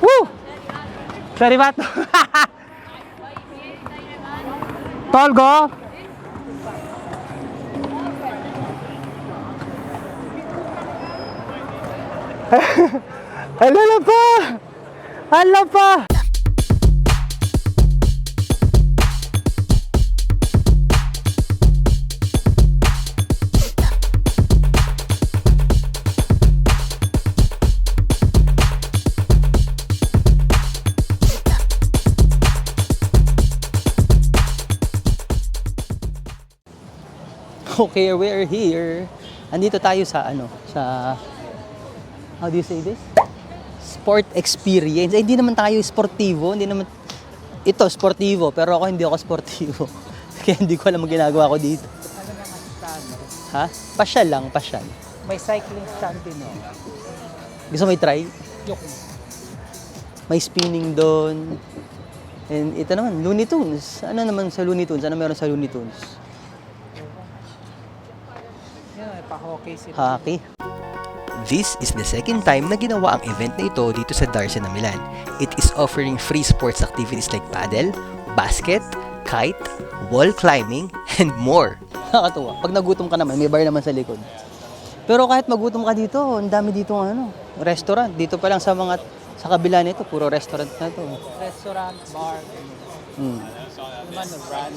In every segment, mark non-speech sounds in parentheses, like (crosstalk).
Woo! Sei arrivato? Tolgo? Alala pa! Ala pa! Okay, we're here. Andito tayo sa ano, sa How do you say this? Sport experience. Eh, hindi naman tayo sportivo, hindi naman ito sportivo, pero ako hindi ako sportivo. (laughs) Kaya hindi ko alam ang ginagawa ko dito. Ha? Pasyal lang, pasyal. May cycling stand din oh. Gusto mo i-try? Joke. May spinning doon. And ito naman, Looney Tunes. Ano naman sa Looney Tunes? Ano meron sa Looney Tunes? Pa-hockey sila. Hockey. This is the second time na ginawa ang event na ito dito sa Darsa na Milan. It is offering free sports activities like paddle, basket, kite, wall climbing, and more. Nakakatuwa. Pag nagutom ka naman, may bar naman sa likod. Pero kahit magutom ka dito, ang dami dito ng ano, restaurant. Dito pa lang sa mga sa kabila nito, puro restaurant na to. Restaurant, bar, Hmm.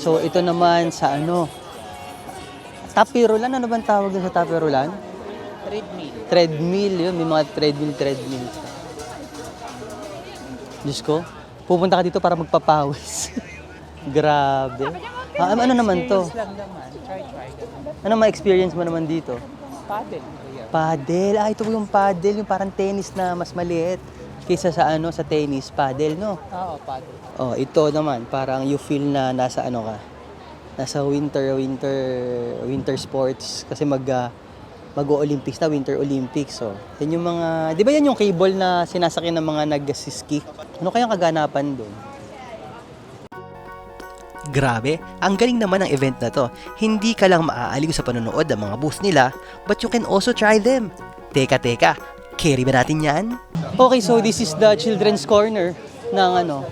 So ito naman sa ano, tapirulan. Ano bang tawag sa tapirulan? Treadmill. Treadmill yun. May mga treadmill, treadmill. Diyos ko, pupunta ka dito para magpapawis. (laughs) Grabe. Ah, ano naman to? Lang naman. Try, try. Ano ma-experience mo naman dito? Paddle. Paddle. Ah, ito yung paddle. Yung parang tennis na mas maliit. Kaysa sa ano, sa tennis. Paddle, no? Oo, paddle. Oh, ito naman, parang you feel na nasa ano ka. Nasa winter, winter, winter sports. Kasi mag, ah, mag-Olympics na, Winter Olympics. So, yan yung mga, di ba yan yung cable na sinasakyan ng mga nag-ski? Ano kayang kaganapan doon? Grabe, ang galing naman ng event na to. Hindi ka lang maaaliw sa panonood ng mga booths nila, but you can also try them. Teka, teka, carry ba natin yan? Okay, so this is the children's corner ng ano.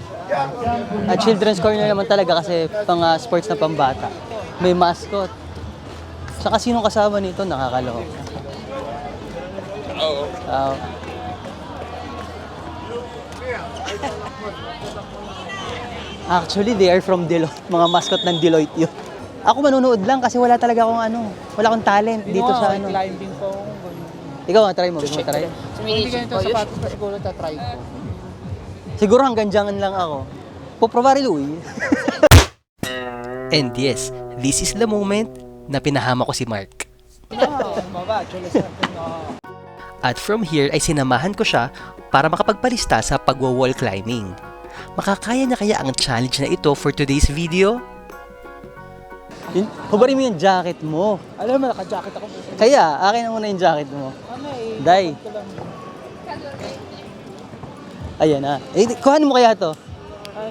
Ah, children's corner naman talaga kasi pang ah, sports na pambata. May mascot. Saka sinong kasama nito? Nakakaloko. Oo. Actually, they are from Deloitte. Mga mascot ng Deloitte yun. Ako manonood lang kasi wala talaga akong ano, wala akong talent dito sa ano. climbing po. Ikaw, try mo. Gusto mo try? Hindi ganito sapatos pa siguro tatry ko. Siguro hanggang dyan lang ako. Poprovare lui. And yes, this is the moment na pinahama ko si Mark. At from here ay sinamahan ko siya para makapagpalista sa pagwa-wall climbing. Makakaya niya kaya ang challenge na ito for today's video? Yun, hubarin mo yung jacket mo. Alam mo, naka-jacket ako. Kaya, akin na muna yung jacket mo. Ano eh. Day. Ayan na. Eh, kuhanin mo kaya to.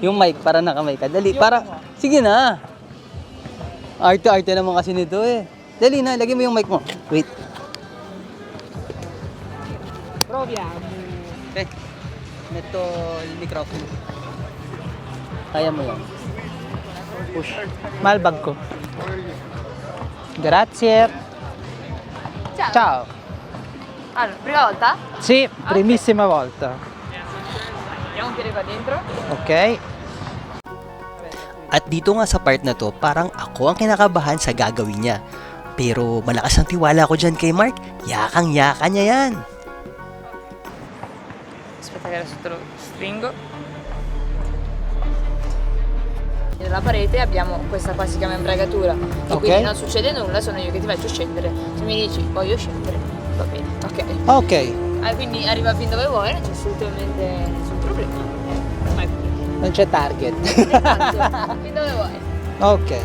Yung mic, para nakamay ka. Dali, para... Sige na. Arte-arte naman kasi nito eh. Dali na, lagay mo yung mic mo. Wait. Proviamo. Okay. Ito, yung microphone. Kaya mo yan. Push. Mahal bag ko. Grazie. Ciao. Ciao. Allora, prima volta? Sì, primissima volta. Piede qua dentro. Ok. At dito nga sa part na to, parang ako ang kinakabahan sa gagawin niya. Pero malakas ang tiwala ko dyan kay Mark, yakang-yaka niya yan. Aspetta che adesso te lo stringo. Nella parete abbiamo questa qua si chiama imbragatura e Ok. quindi non succede nulla, sono io che ti faccio scendere. Se mi dici voglio scendere, va bene, ok. Ok. Ah, quindi arriva fin dove vuoi, non c'è assolutamente nessun. Non c'è target. Esatto, (laughs) fin dove vuoi. ok.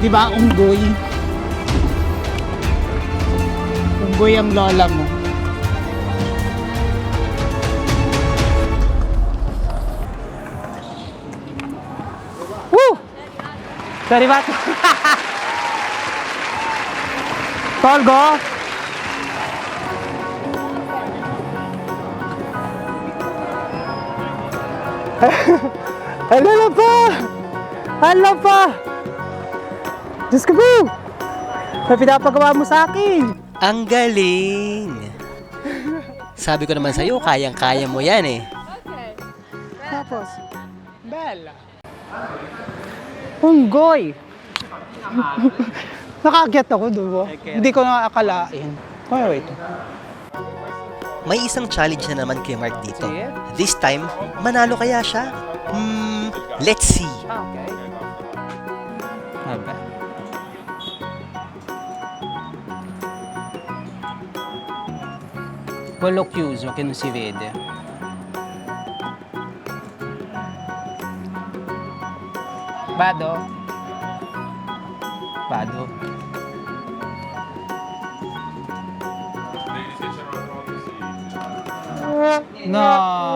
Di ba, unggoy? Unggoy ang lola mo. Woo! Sorry, bat. Tolgo. Hala na pa! Hala pa! Diyos ko po! May pinapagawa mo sa akin! Ang galing! Sabi ko naman sa'yo, kayang-kaya mo yan eh. Tapos, Bella. Unggoy! (laughs) Nakaagyat ako doon. Hindi ko na akalain. Wait, wait. May isang challenge na naman kay Mark dito. This time, manalo kaya siya? Hmm, let's see. Okay. Vabbè. Quello chiuso che non si vede. Vado? Vado. No!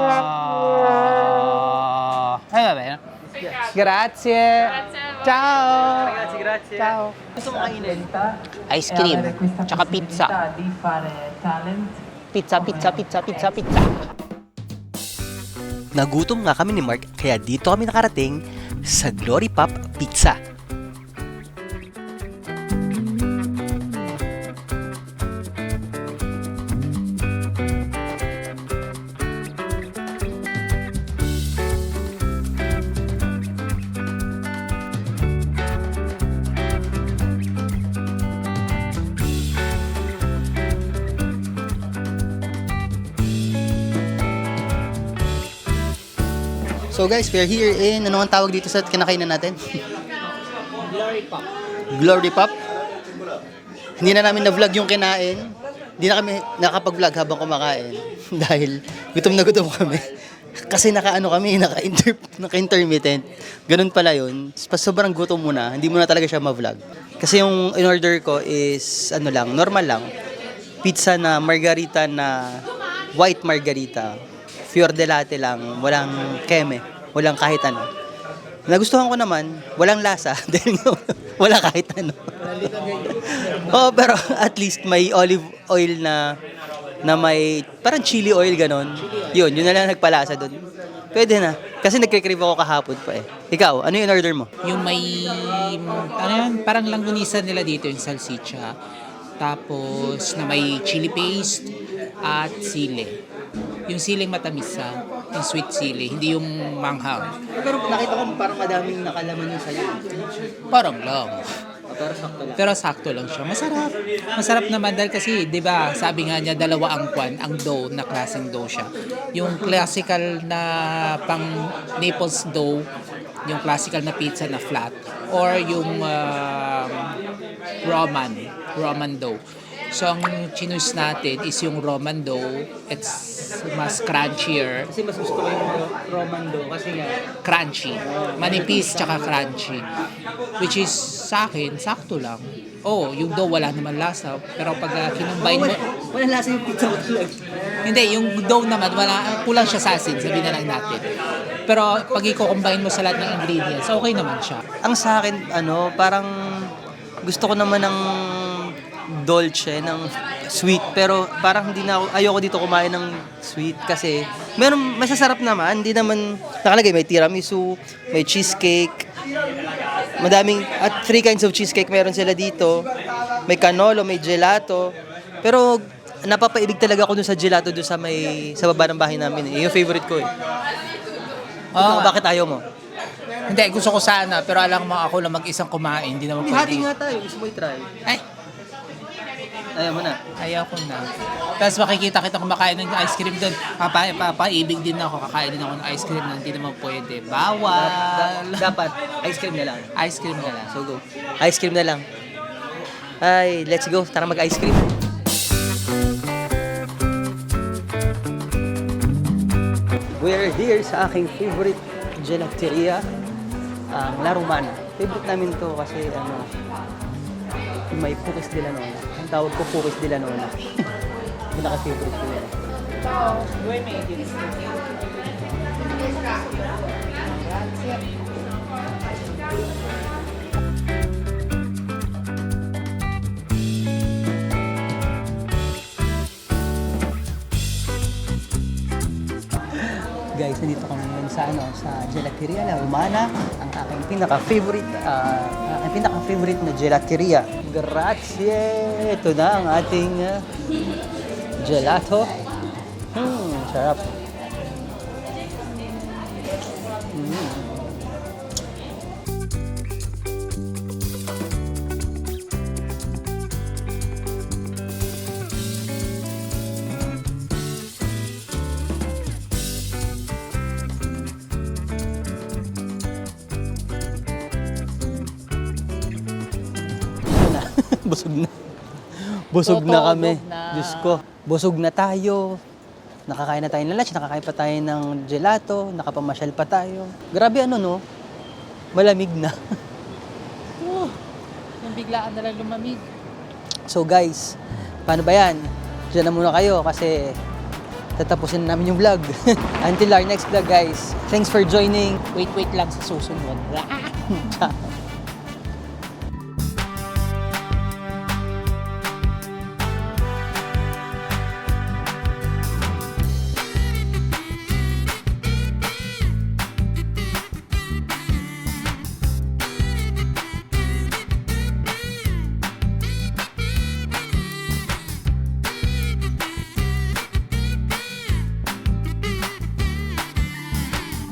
Eh va bene. Grazie. Ciao. Grazie, grazie. Ciao. Mo kainin? Ice cream. Tsaka pizza. Pizza, pizza, pizza, pizza, pizza. Nagutom nga kami ni Mark kaya dito kami nakarating sa Glory Pop Pizza. So guys, we're here in, ano ang tawag dito sa kinakainan natin? Glory Pop. Glory Pop. Hindi na namin na-vlog yung kinain. Hindi na kami nakapag-vlog habang kumakain. (laughs) Dahil gutom na gutom kami. Kasi naka-ano kami, naka-inter, naka-intermittent. Ganun pala yun. Pas sobrang gutom mo na, hindi mo na talaga siya ma-vlog. Kasi yung in-order ko is, ano lang, normal lang. Pizza na margarita na white margarita. Fior de latte lang, walang keme, walang kahit ano. Nagustuhan ko naman, walang lasa (laughs) dahil wala kahit ano. (laughs) Oo, pero at least may olive oil na na may parang chili oil ganon. Yun, yun na lang nagpalasa doon. Pwede na. Kasi nagkikrave ako kahapon pa eh. Ikaw, ano yung order mo? Yung may, ano parang langgunisan nila dito yung salsicha. Tapos na may chili paste at sili. Yung siling matamis ha, yung sweet sili, hindi yung manghang. Pero nakita ko parang madaming nakalaman yung sa'yo. Parang lang. Pero sakto lang. Pero sakto lang siya. Masarap. Masarap naman dahil kasi, di ba, sabi nga niya, dalawa ang kwan, ang dough, na klaseng dough siya. Yung classical na pang Naples dough, yung classical na pizza na flat, or yung um, Roman, Roman dough. So, ang chinus natin is yung Roman dough. It's mas crunchier, Kasi mas gusto ko yung Roman dough kasi nga crunchy. Manipis tsaka crunchy. Which is sa akin, sakto lang. Oh, yung dough wala naman lasa. Pero pag uh, kinumbine mo, wala lasa yung pizza ko talaga. hindi, yung dough naman, wala, kulang siya sa asin, sabihin na lang natin. Pero pag i-combine mo sa lahat ng ingredients, okay naman siya. Ang sa akin, ano, parang gusto ko naman ng dolce, ng sweet. Pero parang hindi na ako, ayoko dito kumain ng sweet kasi meron, masasarap naman. Hindi naman, nakalagay, may tiramisu, may cheesecake, madaming, at three kinds of cheesecake meron sila dito. May canolo, may gelato. Pero napapaibig talaga ako dun sa gelato dun sa may sa baba ng bahay namin. Eh. Yung favorite ko eh. Ikaw, Ah. bakit ayaw mo? Hindi, gusto ko sana, pero alam mo ako lang mag-isang kumain, hindi naman Hindi, hati pwede. nga tayo. Gusto mo i-try. Ay, Ayaw mo na. ayaw ko na. Tapos makikita kita kumakain ng ice cream doon. Papa, papaibig din ako, kakain din ako ng ice cream na hindi naman pwede. Bawal. Dapat, ice cream na lang. Ice cream na lang. So go. Ice cream na lang. Ay, let's go. Tara mag-ice cream. We're here sa aking favorite gelateria, ang Laruman. Favorite namin to kasi ano, may Pukis de la Nona. Ang tawag ko Pukis de la Nona. (laughs) Pinaka-favorite ko yan. Guys, nandito kami ngayon sa ano sa Gelateria La Romana, ang aking pinaka-favorite ah, ang pinaka-favorite na gelateria. Grazie! Ito na ang ating ah, gelato. Hmm, sarap. Mm. (laughs) Busog na. Busog na kami. Na. Diyos ko. Busog na tayo. Nakakain na tayo ng lunch, nakakain pa tayo ng gelato, nakapamasyal pa tayo. Grabe ano no? Malamig na. (laughs) Yung biglaan na lang lumamig. So guys, paano ba yan? Diyan na muna kayo kasi tatapusin na namin yung vlog. (laughs) Until our next vlog guys. Thanks for joining. Wait, wait lang sa susunod.